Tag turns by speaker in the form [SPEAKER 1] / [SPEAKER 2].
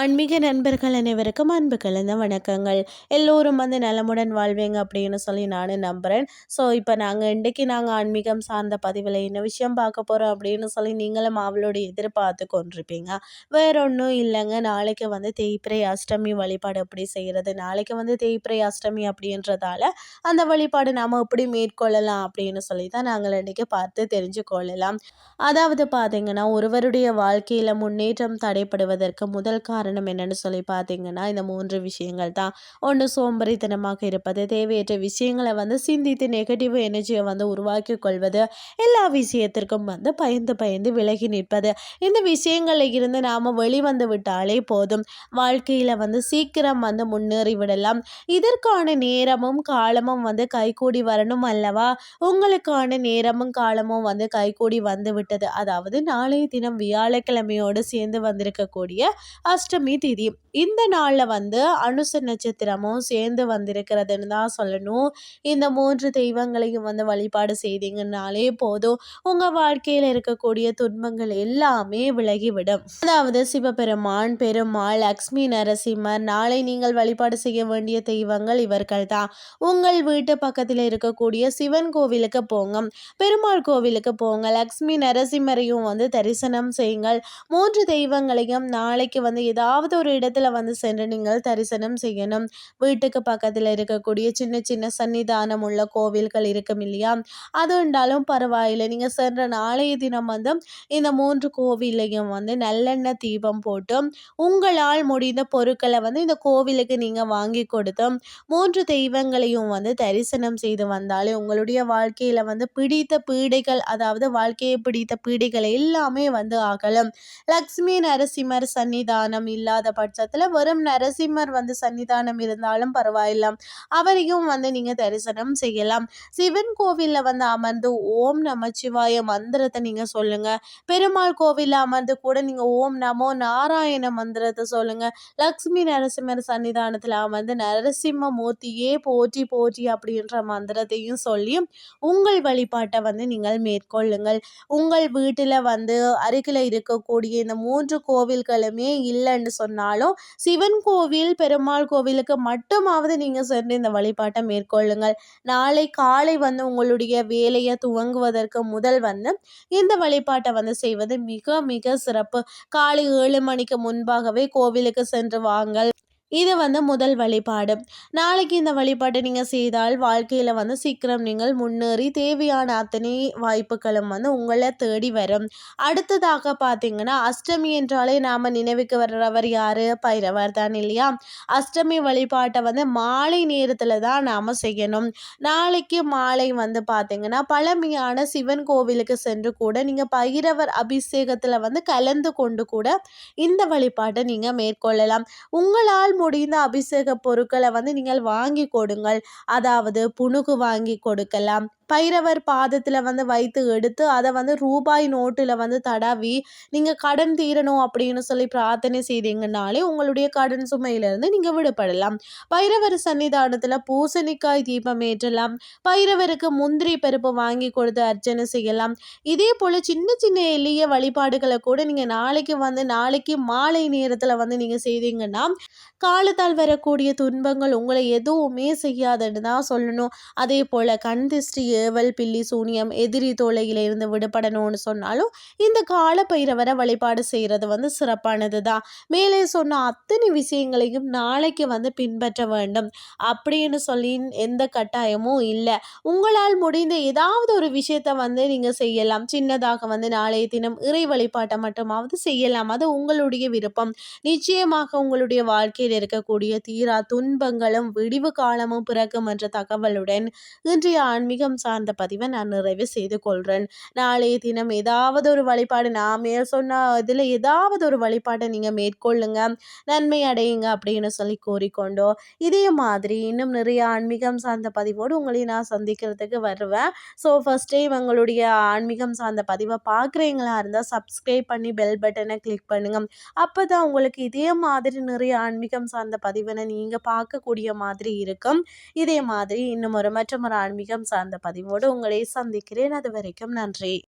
[SPEAKER 1] ஆன்மீக நண்பர்கள் அனைவருக்கும் அன்பு கலந்த வணக்கங்கள். எல்லோரும் வந்து நலமுடன் வாழ்வீங்க அப்படின்னு சொல்லி நானும் நம்புகிறேன் ஸோ இப்போ நாங்கள் இன்றைக்கி நாங்கள் ஆன்மீகம் சார்ந்த பதிவில் என்ன விஷயம் பார்க்க போகிறோம் அப்படின்னு சொல்லி நீங்களும் அவளோட எதிர்பார்த்து கொண்டிருப்பீங்க. வேற ஒன்றும் இல்லைங்க. நாளைக்கு வந்து தேய்பிரை அஷ்டமி வழிபாடு எப்படி செய்கிறது நாளைக்கு வந்து தேய்பிரை அஷ்டமி அப்படின்றதால அந்த வழிபாடு நாம் எப்படி மேற்கொள்ளலாம் அப்படின்னு சொல்லி தான் நாங்கள் இன்றைக்கி பார்த்து தெரிஞ்சு கொள்ளலாம். அதாவது பார்த்தீங்கன்னா ஒருவருடைய வாழ்க்கையில் முன்னேற்றம் தடைப்படுவதற்கு முதல் காரணம் என்னன்னு சொல்லி பார்த்தீங்கன்னா இந்த மூன்று விஷயங்கள் தான். ஒன்று சோம்பரித்தனமாக இருப்பது தேவையற்ற விஷயங்களை வந்து சிந்தித்து நெகட்டிவ் எனர்ஜியை வந்து உருவாக்கி கொள்வது எல்லா விஷயத்திற்கும் வந்து பயந்து பயந்து விலகி நிற்பது. இந்த விஷயங்களில் இருந்து நாம் வெளிவந்து விட்டாலே போதும். வாழ்க்கையில் வந்து சீக்கிரம் வந்து முன்னேறி விடலாம். இதற்கான நேரமும் காலமும் வந்து கைகூடி வரணும் அல்லவா? உங்களுக்கான நேரமும் காலமும் வந்து கைகூடி வந்து விட்டது. அதாவது நாளைய தினம் வியாழக்கிழமையோடு சேர்ந்து வந்திருக்கக்கூடிய அஷ்ட அஷ்டமி திதி. இந்த நாளில் வந்து அனுச நட்சத்திரமும் சேர்ந்து வந்திருக்கிறதுன்னு தான் சொல்லணும். இந்த மூன்று தெய்வங்களையும் வந்து வழிபாடு செய்தீங்கன்னாலே போதும். உங்கள் வாழ்க்கையில் இருக்கக்கூடிய துன்பங்கள் எல்லாமே விலகிவிடும். அதாவது சிவபெருமான் பெருமாள் லக்ஷ்மி நரசிம்மர் நாளை நீங்கள் வழிபாடு செய்ய வேண்டிய தெய்வங்கள் இவர்கள் தான். உங்கள் வீட்டு பக்கத்தில் இருக்கக்கூடிய சிவன் கோவிலுக்கு போங்க. பெருமாள் கோவிலுக்கு போங்க. லக்ஷ்மி நரசிம்மரையும் வந்து தரிசனம் செய்யுங்கள். மூன்று தெய்வங்களையும் நாளைக்கு வந்து ஏதாவது ஒரு இடத்துல வந்து சென்று நீங்கள் தரிசனம் செய்யணும். வீட்டுக்கு பக்கத்தில் இருக்கக்கூடிய சின்ன சின்ன சன்னிதானம் உள்ள கோவில்கள் இருக்கும் இல்லையா? அது இருந்தாலும் பரவாயில்லை. நீங்கள் சென்ற நாளைய தினம் வந்து இந்த மூன்று கோவிலையும் வந்து நல்லெண்ணெய் தீபம் போட்டு உங்களால் முடிந்த பொருட்களை வந்து இந்த கோவிலுக்கு நீங்கள் வாங்கி கொடுத்து மூன்று தெய்வங்களையும் வந்து தரிசனம் செய்து வந்தாலே உங்களுடைய வாழ்க்கையில் வந்து பிடித்த பீடைகள் அதாவது வாழ்க்கையை பிடித்த பீடைகள் எல்லாமே வந்து ஆகலும் லக்ஷ்மி நரசிம்மர் சன்னிதானம் இல்லாத பட்சத்தில் வெறும் நரசிம்மர் வந்து சன்னிதானம் இருந்தாலும் பரவாயில்ல அவரையும் வந்து நீங்கள் தரிசனம் செய்யலாம். சிவன் கோவிலில் வந்து அமர்ந்து ஓம் நமச்சிவாய மந்திரத்தை நீங்கள் சொல்லுங்கள் பெருமாள் கோவிலில் அமர்ந்து கூட நீங்கள் ஓம் நமோ நாராயண மந்திரத்தை சொல்லுங்கள் லக்ஷ்மி நரசிம்மர் சன்னிதானத்தில் அமர்ந்து நரசிம்ம மூர்த்தியே போற்றி போற்றி அப்படின்ற மந்திரத்தையும் சொல்லி உங்கள் வழிபாட்டை வந்து நீங்கள் மேற்கொள்ளுங்கள். உங்கள் வீட்டில் வந்து அருகில் இருக்கக்கூடிய இந்த மூன்று கோவில்களுமே இல்லைன்னு சொன்னாலும் சிவன் கோவில் பெருமாள் கோவிலுக்கு மட்டுமாவது நீங்கள் சென்று இந்த வழிபாட்டை மேற்கொள்ளுங்கள். நாளை காலை வந்து உங்களுடைய வேலையை துவங்குவதற்கு முதல் வந்து இந்த வழிபாட்டை வந்து செய்வது மிக மிக சிறப்பு. காலை ஏழு மணிக்கு முன்பாகவே கோவிலுக்கு சென்று வாங்கள் இது வந்து முதல் வழிபாடு. நாளைக்கு இந்த வழிபாட்டை நீங்கள் செய்தால் வாழ்க்கையில் வந்து சீக்கிரம் நீங்கள் முன்னேறி தேவையான அத்தனை வாய்ப்புகளும் வந்து உங்களை தேடி வரும். அடுத்ததாக பார்த்தீங்கன்னா அஷ்டமி என்றாலே நாம் நினைவுக்கு வர்றவர் யார்? பைரவர் தான் இல்லையா? அஷ்டமி வழிபாட்டை வந்து மாலை நேரத்தில் தான் நாம் செய்யணும். நாளைக்கு மாலை வந்து பார்த்தீங்கன்னா பழமையான சிவன் கோவிலுக்கு சென்று கூட நீங்கள் பைரவர் அபிஷேகத்தில் வந்து கலந்து கொண்டு கூட இந்த வழிபாட்டை நீங்கள் மேற்கொள்ளலாம். உங்களால் முடிந்த அபிஷேக பொருட்களை வந்து நீங்கள் வாங்கி கொடுங்கள். அதாவது புணுகு வாங்கி கொடுக்கலாம். பைரவர் பாதத்தில் வந்து வைத்து எடுத்து அதை வந்து ரூபாய் நோட்டில் வந்து தடவி நீங்கள் கடன் தீரணும் அப்படின்னு சொல்லி பிரார்த்தனை செய்தீங்கன்னாலே உங்களுடைய கடன் சுமையிலிருந்து நீங்கள் விடுபடலாம். பைரவர் சன்னிதானத்தில் பூசணிக்காய் தீபம் ஏற்றலாம். பைரவருக்கு முந்திரி பருப்பு வாங்கி கொடுத்து அர்ச்சனை செய்யலாம். இதே போல் சின்ன சின்ன எளிய வழிபாடுகளை கூட நீங்கள் நாளைக்கு வந்து நாளைக்கு மாலை நேரத்தில் வந்து நீங்கள் செய்தீங்கன்னா காலத்தால் வரக்கூடிய துன்பங்கள் உங்களை எதுவுமே செய்யாதுன்னு தான் சொல்லணும். அதே போல் கண் திருஷ்டி ஏவல் பில்லி சூனியம் எதிரி இருந்து விடுபடணும்னு சொன்னாலும் இந்த கால பைரவரை வழிபாடு செய்கிறது வந்து சிறப்பானது தான் மேலே சொன்ன அத்தனை விஷயங்களையும் நாளைக்கு வந்து பின்பற்ற வேண்டும். அப்படின்னு சொல்லி எந்த கட்டாயமும் இல்லை. உங்களால் முடிந்த ஏதாவது ஒரு விஷயத்தை வந்து நீங்கள் செய்யலாம். சின்னதாக வந்து நாளைய தினம் இறை வழிபாட்டை மட்டுமாவது செய்யலாம். அது உங்களுடைய விருப்பம். நிச்சயமாக உங்களுடைய வாழ்க்கையில் இருக்கக்கூடிய தீரா துன்பங்களும் விடிவு காலமும் பிறக்கும் என்ற தகவலுடன் இன்றைய ஆன்மீகம் சார்ந்த பதிவை நான் நிறைவு செய்து கொள்கிறேன் நாளைய தினம் ஏதாவது ஒரு வழிபாடு நான் மேல் சொன்ன இதில் ஏதாவது ஒரு வழிபாட்டை நீங்கள் மேற்கொள்ளுங்க. நன்மை அடையுங்க அப்படின்னு சொல்லி கூறிக்கொண்டோ இதே மாதிரி இன்னும் நிறைய ஆன்மீகம் சார்ந்த பதிவோடு உங்களை நான் சந்திக்கிறதுக்கு வருவேன். ஸோ ஃபஸ்ட் டைம் உங்களுடைய ஆன்மீகம் சார்ந்த பதிவை பார்க்குறீங்களா இருந்தால் சப்ஸ்கிரைப் பண்ணி பெல் பட்டனை கிளிக் பண்ணுங்கள் அப்போ தான் உங்களுக்கு இதே மாதிரி நிறைய ஆன்மீகம் சார்ந்த பதிவினை நீங்கள் பார்க்கக்கூடிய மாதிரி இருக்கும். இதே மாதிரி இன்னும் ஒரு மற்றும் ஒரு ஆன்மீகம் சார்ந்த பதிவு பதிவோடு உங்களை சந்திக்கிறேன். அது வரைக்கும் நன்றி.